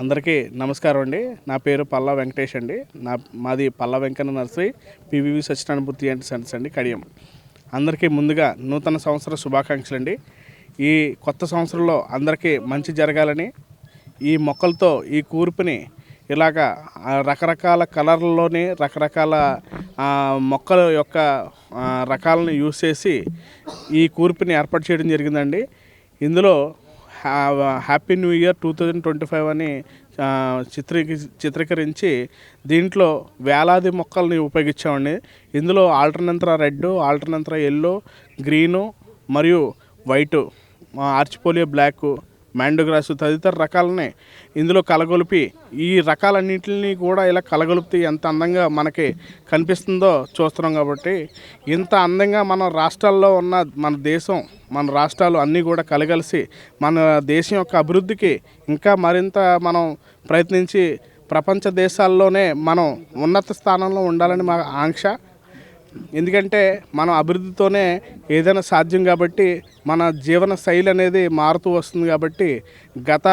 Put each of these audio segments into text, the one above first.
అందరికీ నమస్కారం అండి. నా పేరు పల్లా వెంకటేష్ అండి. నా మాది Palla Venkanna nursery PVV Satyanarayanamurthy and sons అండి కడియం. అందరికీ ముందుగా నూతన సంవత్సర శుభాకాంక్షలు అండి. ఈ కొత్త సంవత్సరంలో అందరికీ మంచి జరగాలని ఈ మొక్కలతో ఈ కూర్పుని ఇలాగా రకరకాల కలర్లలోని రకరకాల మొక్కల యొక్క రకాలను యూస్ చేసి ఈ కూర్పుని ఏర్పాటు చేయడం జరిగిందండి. ఇందులో happy new year two thousand twenty five అని ఆ, చిత్రీకి చిత్రీకరించి దీంట్లో వేలాది మొక్కల్ని ఉపయోగించామండి. ఇందులో alternanthera red alternanthera yellow green మరియు వైటు ఆర్చిపోలియో బ్లాక్ మ్యాండోగ్రాస్ తదితర రకాలని ఇందులో కలగొలిపి ఈ రకాలన్నింటిని కూడా ఇలా కలగొలిపితే ఎంత అందంగా మనకి కనిపిస్తుందో చూస్తున్నాం కాబట్టి ఇంత అందంగా మన రాష్ట్రాల్లో ఉన్న మన దేశం మన రాష్ట్రాలు అన్నీ కూడా కలగలిసి మన దేశం యొక్క అభివృద్ధికి ఇంకా మరింత మనం ప్రయత్నించి ప్రపంచ దేశాల్లోనే మనం ఉన్నత స్థానంలో ఉండాలని మా ఆంక్ష ఎందుకంటే మనం అభివృద్ధితోనే ఏదైనా సాధ్యం కాబట్టి మన జీవన శైలి అనేది మారుతూ వస్తుంది కాబట్టి గత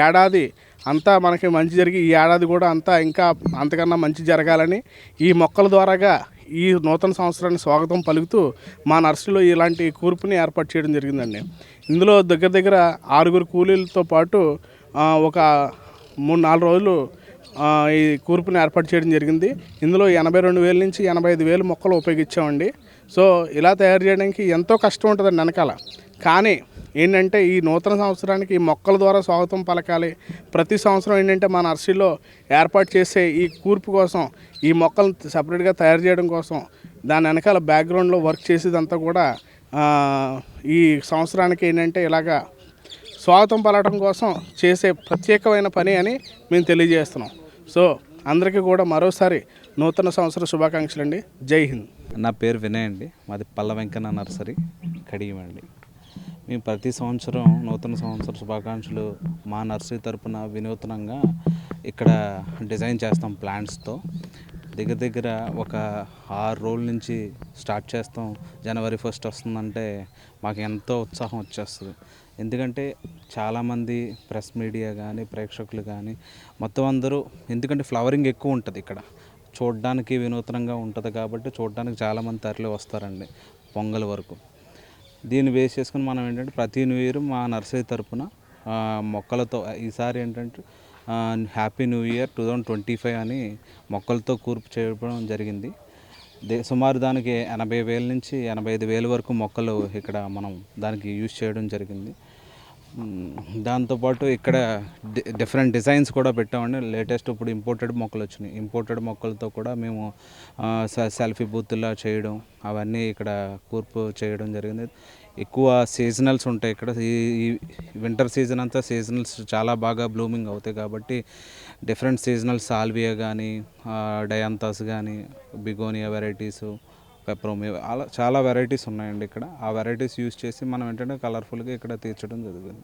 ఏడాది అంతా మనకి మంచి జరిగి ఈ ఏడాది కూడా అంతా ఇంకా అంతకన్నా మంచి జరగాలని ఈ మొక్కల ద్వారాగా ఈ నూతన సంవత్సరాన్ని స్వాగతం పలుకుతూ మా నర్సులో ఇలాంటి కూర్పుని ఏర్పాటు చేయడం జరిగిందండి. ఇందులో దగ్గర దగ్గర ఆరుగురు కూలీలతో పాటు ఒక మూడు నాలుగు రోజులు ఈ కూర్పుని ఏర్పాటు చేయడం జరిగింది. ఇందులో ఎనభై రెండు వేల నుంచి ఎనభై ఐదు వేలు మొక్కలు ఉపయోగించామండి. సో ఇలా తయారు చేయడానికి ఎంతో కష్టం ఉంటుందండి వెనకాల. కానీ ఏంటంటే ఈ నూతన సంవత్సరానికి ఈ మొక్కల ద్వారా స్వాగతం పలకాలి. ప్రతి సంవత్సరం ఏంటంటే మా నర్సరీలో ఏర్పాటు చేసే ఈ కూర్పు కోసం ఈ మొక్కలను సపరేట్గా తయారు చేయడం కోసం దాని వెనకాల బ్యాక్గ్రౌండ్లో వర్క్ చేసేదంతా కూడా ఈ సంవత్సరానికి ఏంటంటే ఇలాగా స్వాగతం పలటం కోసం చేసే ప్రత్యేకమైన పని అని మేము తెలియజేస్తున్నాం. సో అందరికీ కూడా మరోసారి నూతన సంవత్సర శుభాకాంక్షలు అండి జై హింద్. నా పేరు వినయ్ అండి. మాది పల్ల వెంకన్న నర్సరీ కడియమండి మేము ప్రతి సంవత్సరం నూతన సంవత్సర శుభాకాంక్షలు మా నర్సరీ తరపున వినూతనంగా ఇక్కడ డిజైన్ చేస్తాం ప్లాంట్స్తో. దగ్గర దగ్గర ఒక ఆరు రోజుల నుంచి స్టార్ట్ చేస్తాం. జనవరి ఫస్ట్ వస్తుందంటే మాకు ఎంతో ఉత్సాహం వచ్చేస్తుంది. ఎందుకంటే చాలామంది ప్రెస్ మీడియా కానీ ప్రేక్షకులు కానీ మొత్తం అందరూ ఎందుకంటే ఫ్లవరింగ్ ఎక్కువ ఉంటుంది ఇక్కడ. చూడడానికి వినూత్నంగా ఉంటుంది కాబట్టి చూడడానికి చాలామంది తరలి వస్తారండి పొంగల్ వరకు. దీన్ని బేస్ చేసుకుని మనం ఏంటంటే ప్రతి న్యూ ఇయర్ మా నర్సరీ తరపున మొక్కలతో ఈసారి ఏంటంటే happy new year two thousand twenty five అని మొక్కలతో కూర్పు చేయడం జరిగింది. దే సుమారు దానికి ఎనభై వేల నుంచి ఎనభై ఐదు వేల వరకు మొక్కలు ఇక్కడ మనం దానికి యూజ్ చేయడం జరిగింది. దాంతోపాటు ఇక్కడ డిఫరెంట్ డిజైన్స్ కూడా పెట్టామండి. లేటెస్ట్ ఇప్పుడు ఇంపోర్టెడ్ మొక్కలు వచ్చినాయి. ఇంపోర్టెడ్ మొక్కలతో కూడా మేము సెల్ఫీ బూత్లా చేయడం అవన్నీ ఇక్కడ కూర్పు చేయడం జరిగింది. ఎక్కువ సీజనల్స్ ఉంటాయి ఇక్కడ. ఈ వింటర్ సీజన్ అంతా సీజనల్స్ చాలా బాగా బ్లూమింగ్ అవుతాయి కాబట్టి డిఫరెంట్ సీజనల్ సాల్వియా కానీ డయాంతాస్ కానీ బిగోనియా వెరైటీస్ పెప్రోమి అలా చాలా వెరైటీస్ ఉన్నాయండి ఇక్కడ. ఆ వెరైటీస్ యూస్ చేసి మనం ఏంటంటే కలర్ఫుల్గా ఇక్కడ తీర్చడం జరుగుతుంది.